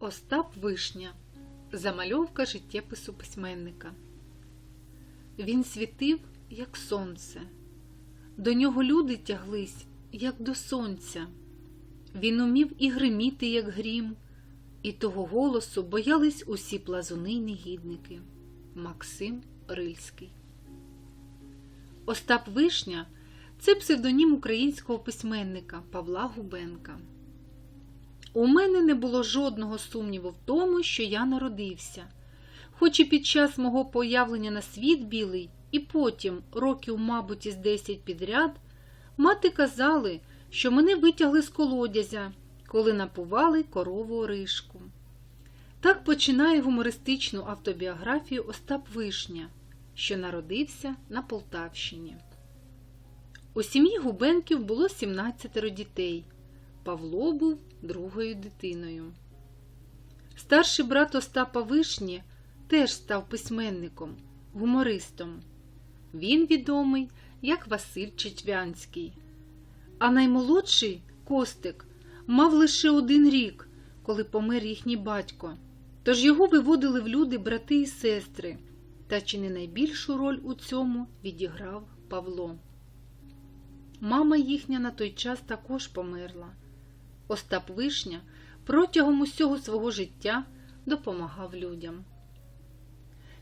Остап Вишня. Замальовка життєпису письменника. Він світив, як сонце. До нього люди тяглись, як до сонця. Він умів і гриміти, як грім, і того голосу боялись усі плазуни й негідники. Максим Рильський. Остап Вишня це псевдонім українського письменника Павла Губенка. У мене не було жодного сумніву в тому, що я народився. Хоч і під час мого появлення на світ білий, і потім, років, мабуть, із 10 підряд, мати казали, що мене витягли з колодязя, коли напували корову оришку. Так починає гумористичну автобіографію Остап Вишня, що народився на Полтавщині. У сім'ї Губенків було 17 дітей. Павло був другою дитиною. Старший брат Остапа Вишні теж став письменником, гумористом. Він відомий як Василь Чечвянський. А наймолодший Костик мав лише один рік, коли помер їхній батько. Тож його виводили в люди брати і сестри, та чи не найбільшу роль у цьому відіграв Павло. Мама їхня на той час також померла. Остап Вишня протягом усього свого життя допомагав людям.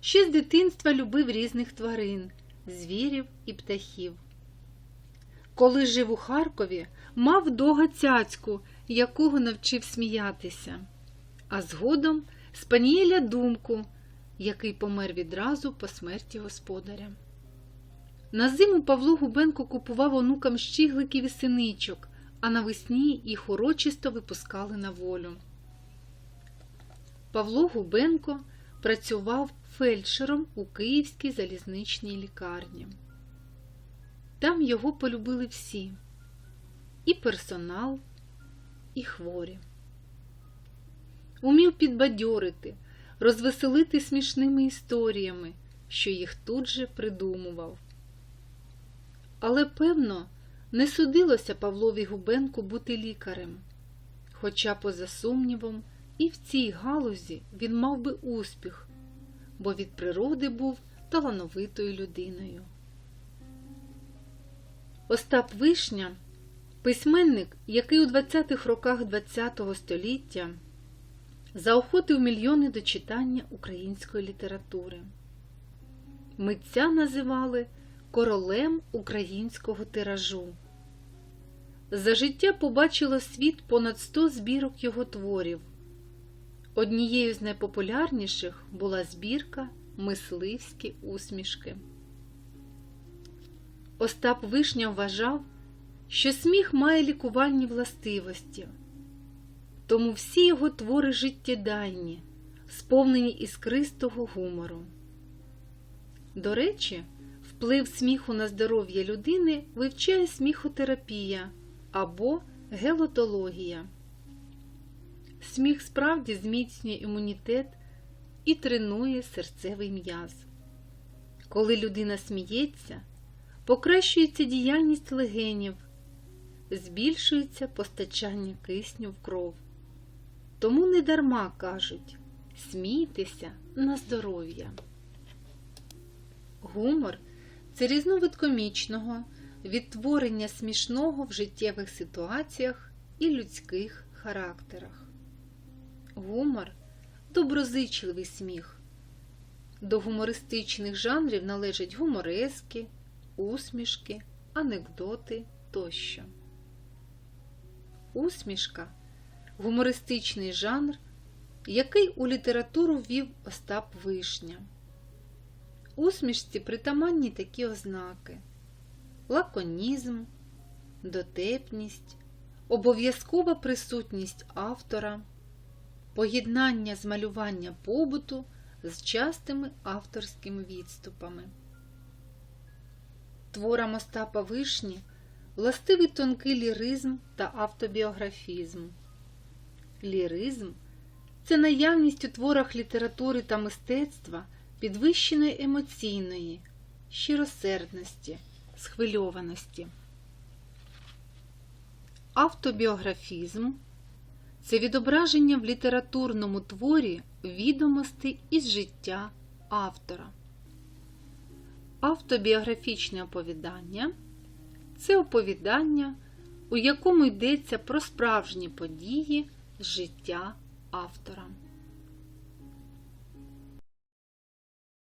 Ще з дитинства любив різних тварин, звірів і птахів. Коли жив у Харкові, мав дога цяцьку, якого навчив сміятися, а згодом спанієля думку, який помер відразу по смерті господаря. На зиму Павло Губенко купував онукам щігликів і синичок, а навесні їх урочисто випускали на волю. Павло Губенко працював фельдшером у Київській залізничній лікарні. Там його полюбили всі і персонал, і хворі. Умів підбадьорити, розвеселити смішними історіями, що їх тут же придумував. Але, певно, не судилося Павлові Губенку бути лікарем, хоча, поза сумнівом, і в цій галузі він мав би успіх, бо від природи був талановитою людиною. Остап Вишня письменник, який у 20-х роках ХХ століття заохотив мільйони до читання української літератури. Митця називали королем українського тиражу. За життя побачило світ понад 100 збірок його творів. Однією з найпопулярніших була збірка Мисливські усмішки. Остап Вишня вважав, що сміх має лікувальні властивості, тому всі його твори життєдайні, сповнені іскристого гумору. До речі, вплив сміху на здоров'я людини вивчає сміхотерапія або гелотологія. Сміх справді зміцнює імунітет і тренує серцевий м'яз. Коли людина сміється, покращується діяльність легенів, збільшується постачання кисню в кров. Тому недарма кажуть смійтеся на здоров'я. Гумор це різновид комічного, відтворення смішного в життєвих ситуаціях і людських характерах. Гумор доброзичливий сміх. До гумористичних жанрів належать гуморески, усмішки, анекдоти тощо. Усмішка гумористичний жанр, який у літературу ввів Остап Вишня. Усмішці притаманні такі ознаки: лаконізм, дотепність, обов'язкова присутність автора, поєднання змалювання побуту з частими авторськими відступами. Творам Остапа Вишні властивий тонкий ліризм та автобіографізм. Ліризм це наявність у творах літератури та мистецтва підвищеної емоційної, щиросердності, схвильованості. Автобіографізм це відображення в літературному творі відомостей із життя автора. Автобіографічне оповідання це оповідання, у якому йдеться про справжні події життя автора.